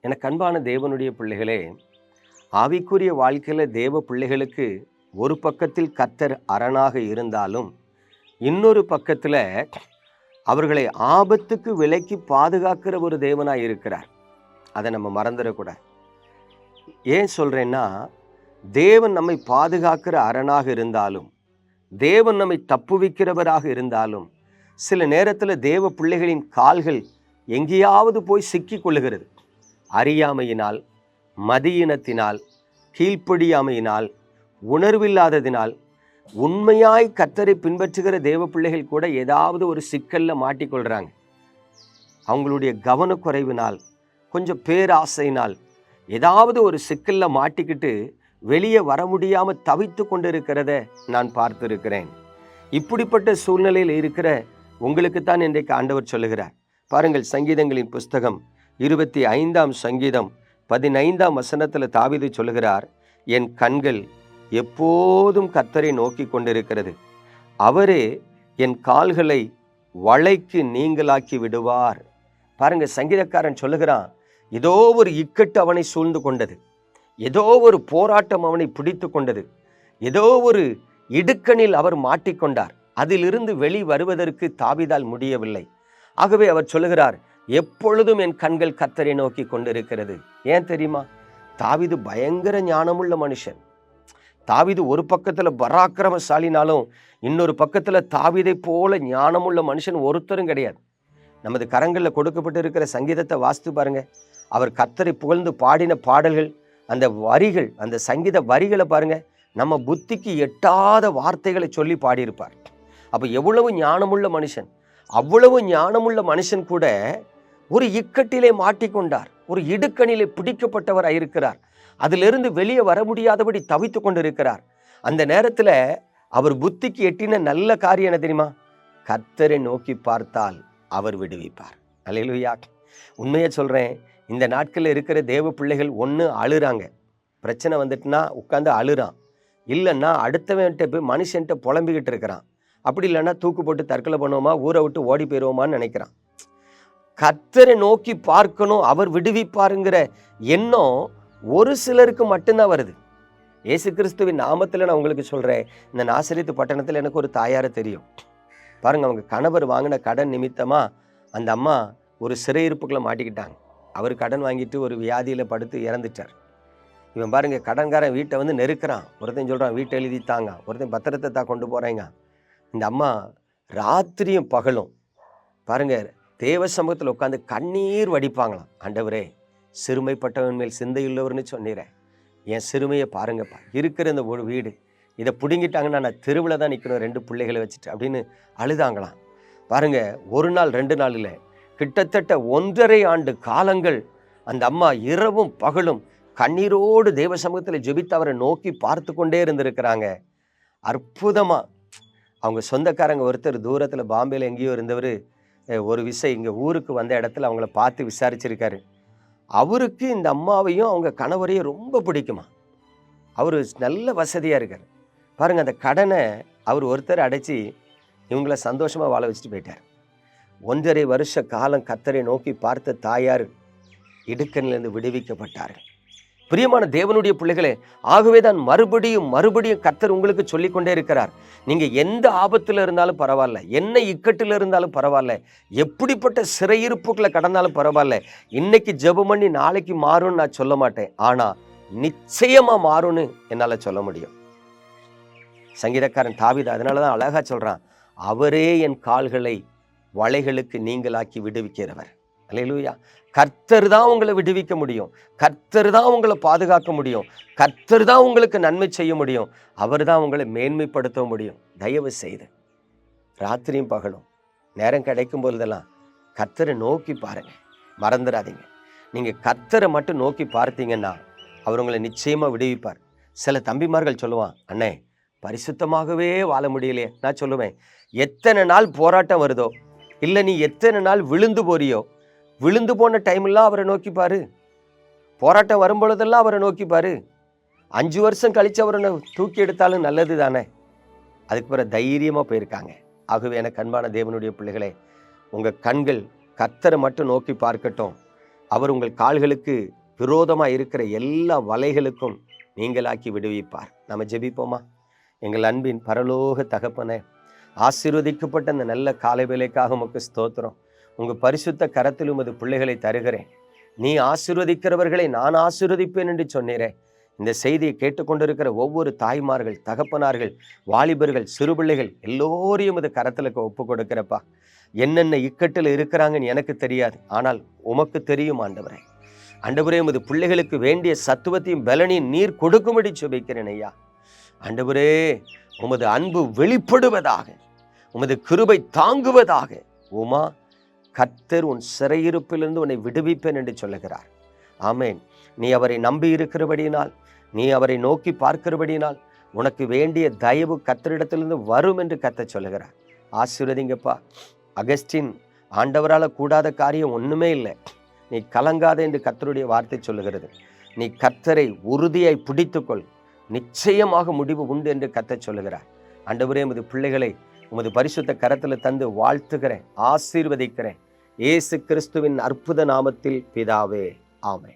எனக்கு அன்பான தேவனுடைய பிள்ளைகளே ஆவிக்குரிய வாழ்க்கையில் தேவ பிள்ளைகளுக்கு ஒரு பக்கத்தில் கத்தர் அரணாக இருந்தாலும் இன்னொரு பக்கத்தில் அவர்களை ஆபத்துக்கு விலைக்கு பாதுகாக்கிற ஒரு தேவனாக இருக்கிறார். அதை நம்ம மறந்துடக்கூடாது. ஏன் சொல்கிறேன்னா தேவன் நம்மை பாதுகாக்கிற அரணாக இருந்தாலும் தேவன் நம்மை தப்புவிக்கிறவராக இருந்தாலும் சில நேரத்தில் தேவ பிள்ளைகளின் கால்கள் எங்கேயாவது போய் சிக்கிக் கொள்ளுகிறது. அறியாமையினால் மதியினத்தினால் கீழ்ப்படியாமையினால் உணர்வில்லாததினால் உண்மையாய் கத்தரை பின்பற்றுகிற தேவ பிள்ளைகள் கூட ஏதாவது ஒரு சிக்கலில் மாட்டிக்கொள்கிறாங்க அவங்களுடைய கவனக்குறைவினால் கொஞ்சம் பேராசையினால் ஏதாவது ஒரு சிக்கலில் மாட்டிக்கிட்டு வெளியே வர முடியாமல் தவித்து கொண்டிருக்கிறத நான் பார்த்திருக்கிறேன். இப்படிப்பட்ட சூழ்நிலையில் இருக்கிற உங்களுக்கு தான் இன்றைக்கு ஆண்டவர் சொல்லுகிறார். பாருங்கள் சங்கீதங்களின் புஸ்தகம் இருபத்தி ஐந்தாம் சங்கீதம் பதினைந்தாம் வசனத்தில் தாவிது சொல்லுகிறார் என் கண்கள் எப்போதும் கத்தரை நோக்கி கொண்டிருக்கிறது. அவரே என் கால்களை வளைக்கு நீங்களாக்கி விடுவார். பாருங்க சங்கீதக்காரன் சொல்லுகிறான் ஏதோ ஒரு இக்கட்டு அவனை சூழ்ந்து கொண்டது. ஏதோ ஒரு போராட்டம் அவனை பிடித்து கொண்டது. ஏதோ ஒரு இடுக்கணில் அவர் மாட்டிக்கொண்டார் அதிலிருந்து வெளி வருவதற்கு தாவிதால் முடியவில்லை. ஆகவே அவர் சொல்லுகிறார் எப்பொழுதும் என் கண்கள் கத்தரை நோக்கி கொண்டிருக்கிறது. ஏன் தெரியுமா? தாவிது பயங்கர ஞானமுள்ள மனுஷன். தாவிது ஒரு பக்கத்தில் பராக்கிரமசாலினாலும் இன்னொரு பக்கத்தில் தாவிதை போல ஞானமுள்ள மனுஷன் ஒருத்தரும் கிடையாது. நமது கரங்களில் கொடுக்கப்பட்டு இருக்கிற சங்கீதத்தை வாசித்து பாருங்க. அவர் கத்தரை புகழ்ந்து பாடின பாடல்கள் அந்த வரிகள் அந்த சங்கீத வரிகளை பாருங்க. நம்ம புத்திக்கு எட்டாத வார்த்தைகளை சொல்லி பாடியிருப்பார். அப்போ எவ்வளவு ஞானமுள்ள மனுஷன்? அவ்வளவு ஞானமுள்ள மனுஷன் கூட ஒரு இக்கட்டிலே மாட்டிக்கொண்டார். ஒரு இடுக்கணிலே பிடிக்கப்பட்டவர் இருக்கிறார் அதிலிருந்து வெளியே வர முடியாதபடி தவித்து கொண்டிருக்கிறார். அந்த நேரத்தில் அவர் புத்திக்கு எட்டின நல்ல காரியம் என்ன தெரியுமா? கத்தரை நோக்கி பார்த்தால் அவர் விடுவிப்பார். அலையிலுயா உண்மையை சொல்கிறேன் இந்த நாட்களில் இருக்கிற தேவ பிள்ளைகள் ஒன்று அழுறாங்க. பிரச்சனை வந்துட்டுனா உட்காந்து அழுறான். இல்லைன்னா அடுத்தவன்கிட்ட போய் மனுஷன்ட்ட புலம்பிக்கிட்டு இருக்கிறான். அப்படி இல்லைன்னா தூக்கு போட்டு தற்கொலை பண்ணுவோமா? ஊரை விட்டு ஓடி போயிடுவோமான்னு நினைக்கிறான். கத்தரை நோக்கி பார்க்கணும் அவர் விடுவிப்பாருங்கிற எண்ணம் ஒரு சிலருக்கு மட்டும்தான் வருது. இயேசு கிறிஸ்துவின் நாமத்தில் நான் உங்களுக்கு சொல்கிறேன் இந்த நாசரித்து பட்டணத்தில் எனக்கு ஒரு தாயாரை தெரியும். பாருங்கள் அவங்க கணவர் வாங்கின கடன் நிமித்தமாக அந்த அம்மா ஒரு சிறையிருப்புக்குள்ள மாட்டிக்கிட்டாங்க. அவர் கடன் வாங்கிட்டு ஒரு வியாதியில் படுத்து இறந்துட்டார். இவன் பாருங்கள் கடன்காரன் வீட்டை வந்து நெருக்கிறான். ஒருத்தன் சொல்கிறான் வீட்டை எழுதி தாங்க ஒருத்தன் பத்திரத்தை தான் கொண்டு போகிறேங்க இந்த அம்மா ராத்திரியும் பகலும் பாருங்கள் தேவ சமூகத்தில் உட்காந்து கண்ணீர் வடிப்பாங்களாம். ஆண்டவரே சிறுமைப்பட்டவன் மேல் சிந்தையுள்ளவர்னு சொன்னிறேன் என் சிறுமையை பாருங்கப்பா. இருக்கிற இந்த ஒரு வீடு இதை பிடுங்கிட்டாங்கன்னா நான் தெருவில் தான் நிற்கணும் ரெண்டு பிள்ளைகளை வச்சுட்டு அப்படின்னு அழுதாங்களாம். பாருங்கள் ஒரு நாள் ரெண்டு நாளில் கிட்டத்தட்ட ஒன்றரை ஆண்டு காலங்கள் அந்த அம்மா இரவும் பகலும் கண்ணீரோடு தேவ சமூகத்தில் ஜெபித்து அவரை நோக்கி பார்த்து கொண்டே இருந்திருக்கிறாங்க. அற்புதமாக அவங்க சொந்தக்காரங்க ஒருத்தர் தூரத்தில் பாம்பேயில் எங்கேயோ இருந்தவர் ஒரு விசை இங்கே ஊருக்கு வந்த இடத்துல அவங்கள பார்த்து விசாரிச்சிருக்காரு. அவருக்கு இந்த அம்மாவையும் அவங்க கணவரையும் ரொம்ப பிடிக்குமா. அவர் நல்ல வசதியாக இருக்கார். பாருங்கள் அந்த கடனை அவர் ஒருத்தர் அடைச்சி இவங்கள சந்தோஷமாக வாழ வச்சுட்டு போயிட்டார். ஒன்றரை வருஷ காலம் கத்தரை நோக்கி பார்த்த தாயார் இடுக்கன்லேருந்து விடுவிக்கப்பட்டார்கள். பிரியமான தேவனுடைய பிள்ளைகளே ஆகவே தான் மறுபடியும் மறுபடியும் கத்தர் உங்களுக்கு சொல்லிக்கொண்டே இருக்கிறார். நீங்க எந்த ஆபத்தில் இருந்தாலும் பரவாயில்ல என்ன இக்கட்டில் இருந்தாலும் பரவாயில்ல எப்படிப்பட்ட சிறையிருப்புகளை கடந்தாலும் பரவாயில்ல இன்னைக்கு ஜெபம் பண்ணி நாளைக்கு மாறும்னு நான் சொல்ல மாட்டேன். ஆனா நிச்சயமா மாறும்னு என்னால் சொல்ல முடியும். சங்கீதக்காரன் தாவிதா அதனால தான் அழகா சொல்றான் அவரே என் கால்களை வலைகளுக்கு நீங்களாக்கி விடுவிக்கிறவர். அல்லேலூயா கர்த்தர் தான் உங்களை விடுவிக்க முடியும். கர்த்தர் தான் உங்களை பாதுகாக்க முடியும். கர்த்தர் தான் உங்களுக்கு நன்மை செய்ய முடியும். அவர் தான் உங்களை மேன்மைப்படுத்த முடியும். தயவு செய்து ராத்திரியும் பகலும் நேரம் கிடைக்கும் பொழுதெல்லாம் கர்த்தரை நோக்கி பாருங்க. மறந்துடாதீங்க நீங்கள் கர்த்தரை மட்டும் நோக்கி பார்த்தீங்கன்னா அவர் உங்களை நிச்சயமாக விடுவிப்பார். சில தம்பிமார்கள் சொல்லுவான் அண்ணே பரிசுத்தமாகவே வாழ முடியலையே. நான் சொல்லுவேன் எத்தனை நாள் போராட்டம் வருதோ இல்லை நீ எத்தனை நாள் விழுந்து போறியோ விழுந்து போன டைம்லாம் அவரை நோக்கிப்பார் போராட்டம் வரும்பொழுதெல்லாம் அவரை நோக்கிப்பார் அஞ்சு வருஷம் கழித்து அவரை தூக்கி எடுத்தாலும் நல்லது தானே. அதுக்கு பிறகு தைரியமாக போயிருக்காங்க. ஆகவே எனக்கு அன்பான தேவனுடைய பிள்ளைகளே உங்கள் கண்கள் கத்தரை மட்டும் நோக்கி பார்க்கட்டும். அவர் உங்கள் கால்களுக்கு விரோதமாக இருக்கிற எல்லா வலைகளுக்கும் நீங்களாக்கி விடுவிப்பார். நம்ம ஜெபிப்போமா? எங்கள் அன்பின் பரலோக தகப்பனே ஆசீர்வதிக்கப்பட்ட அந்த நல்ல காலை வேலைக்காக உமக்கு ஸ்தோத்திரம். உங்கள் பரிசுத்த கரத்தில் உமது பிள்ளைகளை தருகிறேன். நீ ஆசீர்வதிக்கிறவர்களை நான் ஆசீர்வதிப்பேன் என்று சொன்னீரே. இந்த செய்தியை கேட்டுக்கொண்டிருக்கிற ஒவ்வொரு தாய்மார்கள் தகப்பனார்கள் வாலிபர்கள் சிறுபிள்ளைகள் எல்லோரையும் இது கரத்தில் ஒப்பு கொடுக்கிறப்பா என்னென்ன இக்கட்டில் இருக்கிறாங்கன்னு எனக்கு தெரியாது. ஆனால் உமக்கு தெரியும் ஆண்டவரே. ஆண்டவரே உமது பிள்ளைகளுக்கு வேண்டிய சத்துவத்தையும் பலனையும் நீர் கொடுக்கும்படி சுபிக்கிறேன் ஐயா. ஆண்டவரே உமது அன்பு வெளிப்படுவதாக உமது கிருபை தாங்குவதாக உமா கர்த்தர் உன் சிறையிருப்பிலிருந்து உன்னை விடுவிப்பேன் என்று சொல்லுகிறார். ஆமேன். நீ அவரை நம்பி இருக்கிறபடியினால் நீ அவரை நோக்கி பார்க்கிறபடியினால் உனக்கு வேண்டிய தயவு கத்தரிடத்திலிருந்து வரும் என்று கத்த சொல்லுகிறார். ஆசீர்வதிங்கப்பா. அகஸ்டின் ஆண்டவரால் கூடாத காரியம் ஒன்றுமே இல்லை. நீ கலங்காத என்று கத்தருடைய வார்த்தை சொல்லுகிறது. நீ கத்தரை உறுதியாய் பிடித்துக்கொள். நிச்சயமாக முடிவு உண்டு என்று கத்த சொல்லுகிறார். ஆண்டவரே உமது பிள்ளைகளை உமது பரிசுத்த கரத்தில் தந்து வாழ்த்துகிறேன் ஆசீர்வதிக்கிறேன். இயேசு கிறிஸ்துவின் அற்புத நாமத்தில் பிதாவே ஆமை